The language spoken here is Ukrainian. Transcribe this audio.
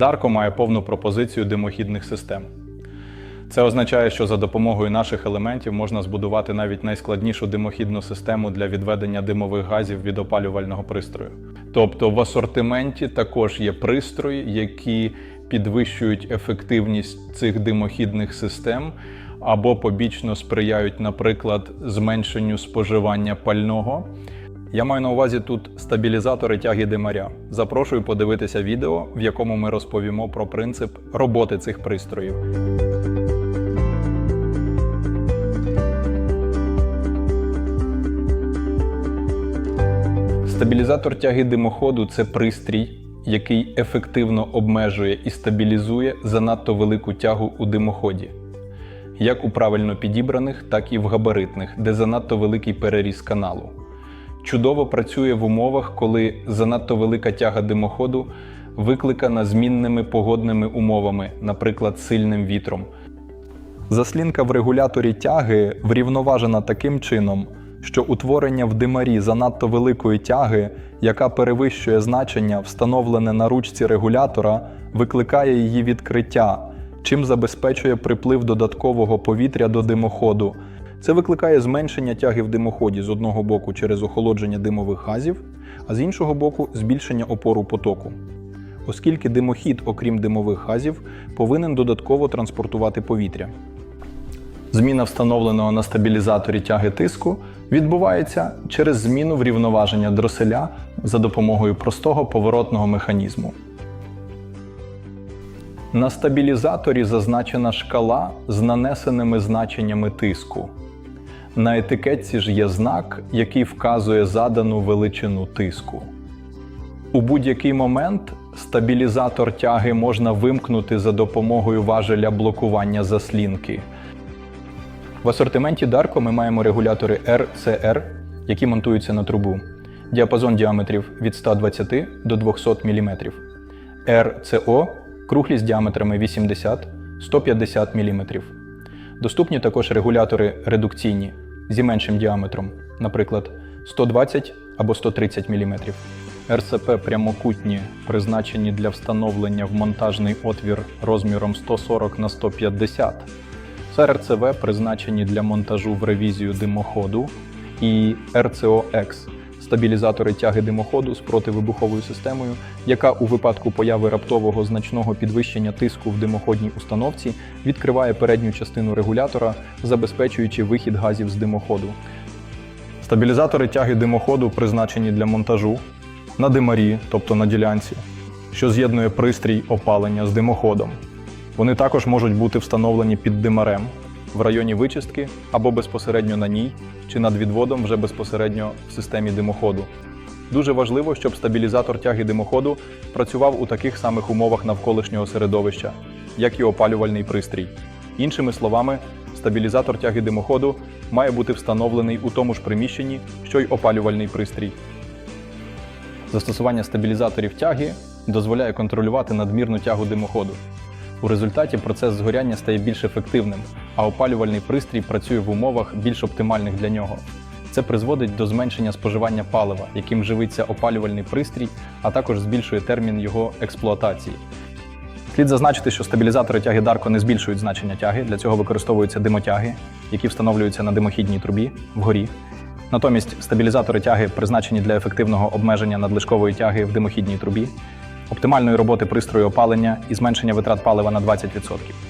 Дарко має повну пропозицію димохідних систем. Це означає, що за допомогою наших елементів можна збудувати навіть найскладнішу димохідну систему для відведення димових газів від опалювального пристрою. Тобто в асортименті також є пристрої, які підвищують ефективність цих димохідних систем або побічно сприяють, наприклад, зменшенню споживання пального. Я маю на увазі тут стабілізатори тяги димаря. Запрошую подивитися відео, в якому ми розповімо про принцип роботи цих пристроїв. Стабілізатор тяги димоходу це пристрій, який ефективно обмежує і стабілізує занадто велику тягу у димоході, як у правильно підібраних, так і в габаритних, де занадто великий переріз каналу. Чудово працює в умовах, коли занадто велика тяга димоходу викликана змінними погодними умовами, наприклад, сильним вітром. Заслінка в регуляторі тяги врівноважена таким чином, що утворення в димарі занадто великої тяги, яка перевищує значення, встановлене на ручці регулятора, викликає її відкриття, чим забезпечує приплив додаткового повітря до димоходу. Це викликає зменшення тяги в димоході з одного боку через охолодження димових газів, а з іншого боку збільшення опору потоку. Оскільки димохід, окрім димових газів, повинен додатково транспортувати повітря. Зміна встановленого на стабілізаторі тяги тиску відбувається через зміну врівноваження дроселя за допомогою простого поворотного механізму. На стабілізаторі зазначена шкала з нанесеними значеннями тиску. На етикетці ж є знак, який вказує задану величину тиску. У будь-який момент стабілізатор тяги можна вимкнути за допомогою важеля блокування заслінки. В асортименті Darko ми маємо регулятори RCR, які монтуються на трубу. Діапазон діаметрів від 120 до 200 мм. RCO круглі з діаметрами 80-150 мм. Доступні також регулятори редукційні зі меншим діаметром, наприклад, 120 або 130 мм. РСП прямокутні, призначені для встановлення в монтажний отвір розміром 140 на 150 РЦВ призначені для монтажу в ревізію димоходу і RCOX – стабілізатори тяги димоходу з противибуховою системою, яка у випадку появи раптового значного підвищення тиску в димоходній установці відкриває передню частину регулятора, забезпечуючи вихід газів з димоходу. Стабілізатори тяги димоходу призначені для монтажу на димарі, тобто на ділянці, що з'єднує пристрій опалення з димоходом. Вони також можуть бути встановлені під димарем в районі вичистки або безпосередньо на ній, чи над відводом вже безпосередньо в системі димоходу. Дуже важливо, щоб стабілізатор тяги димоходу працював у таких самих умовах навколишнього середовища, як і опалювальний пристрій. Іншими словами, стабілізатор тяги димоходу має бути встановлений у тому ж приміщенні, що й опалювальний пристрій. Застосування стабілізаторів тяги дозволяє контролювати надмірну тягу димоходу. У результаті процес згоряння стає більш ефективним, а опалювальний пристрій працює в умовах більш оптимальних для нього. Це призводить до зменшення споживання палива, яким живиться опалювальний пристрій, а також збільшує термін його експлуатації. Слід зазначити, що стабілізатори тяги Darko не збільшують значення тяги, для цього використовуються димотяги, які встановлюються на димохідній трубі вгорі. Натомість стабілізатори тяги призначені для ефективного обмеження надлишкової тяги в димохідній трубі, оптимальної роботи пристрою опалення і зменшення витрат палива на 20%.